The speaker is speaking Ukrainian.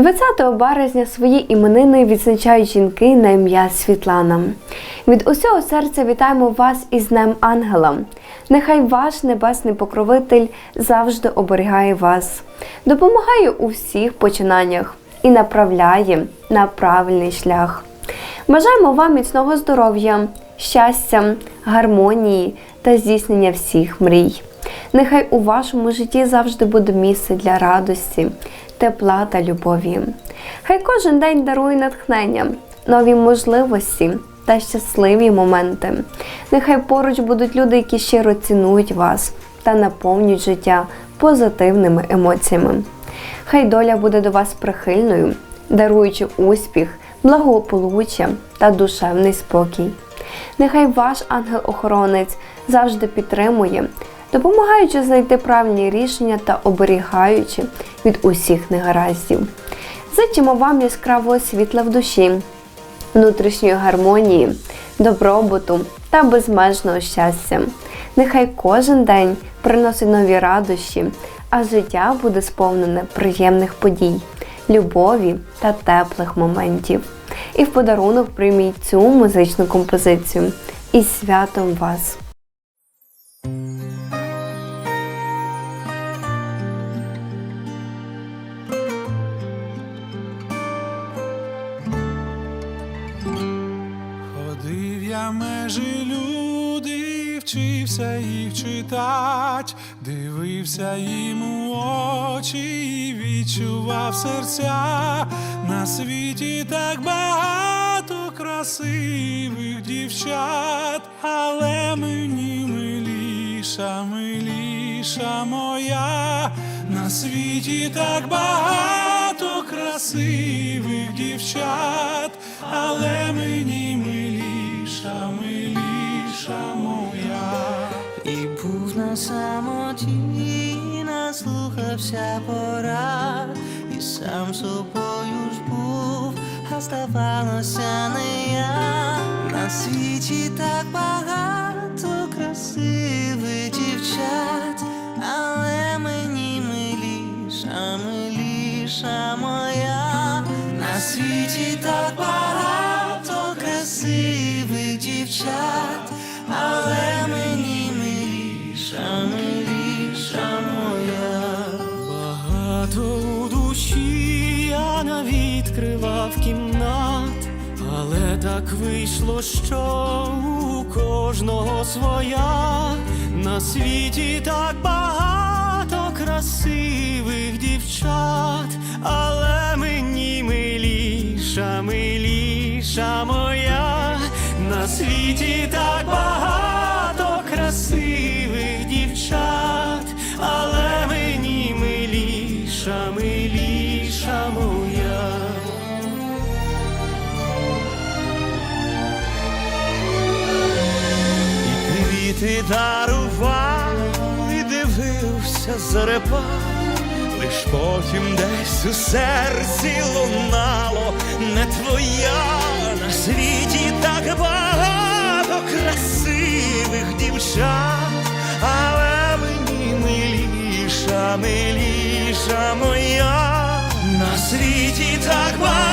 20 березня свої іменини відзначають жінки на ім'я Світлана. Від усього серця вітаємо вас із Днем Ангела. Нехай ваш небесний покровитель завжди оберігає вас, допомагає у всіх починаннях і направляє на правильний шлях. Бажаємо вам міцного здоров'я, щастя, гармонії та здійснення всіх мрій. Нехай у вашому житті завжди буде місце для радості, тепла та любові. Хай кожен день дарує натхнення, нові можливості та щасливі моменти. Нехай поруч будуть люди, які щиро цінують вас та наповнюють життя позитивними емоціями. Хай доля буде до вас прихильною, даруючи успіх, благополуччя та душевний спокій. Нехай ваш ангел-охоронець завжди підтримує, допомагаючи знайти правильні рішення та оберігаючи від усіх негараздів. Зичимо вам яскравого світла в душі, внутрішньої гармонії, добробуту та безмежного щастя. Нехай кожен день приносить нові радощі, а життя буде сповнене приємних подій, любові та теплих моментів. І в подарунок прийміть цю музичну композицію. Із святом вас! Межі люди, вчився їх читать, дивився їм у очі і відчував серця. На світі так багато красивих дівчат, але мені миліша, миліша моя, на світі так багато красивих дівчат, але мені миліша, миліша моя. І був на самоті, наслухався порад, і сам собою ж був, а здавалося не я. На світі так багато красивих дівчат, але мені миліша, миліша моя. На світі так багато красивих дівчат, навідкривав кімнат, але так вийшло, що у кожного своя. На світі так багато красивих дівчат, але мені миліша, Квіти дарував і дивився зорепа, лиш потім десь у серці лунало не твоя на світі так багато красивих дівчат, але мені миліша, миліша моя, на світі так багато.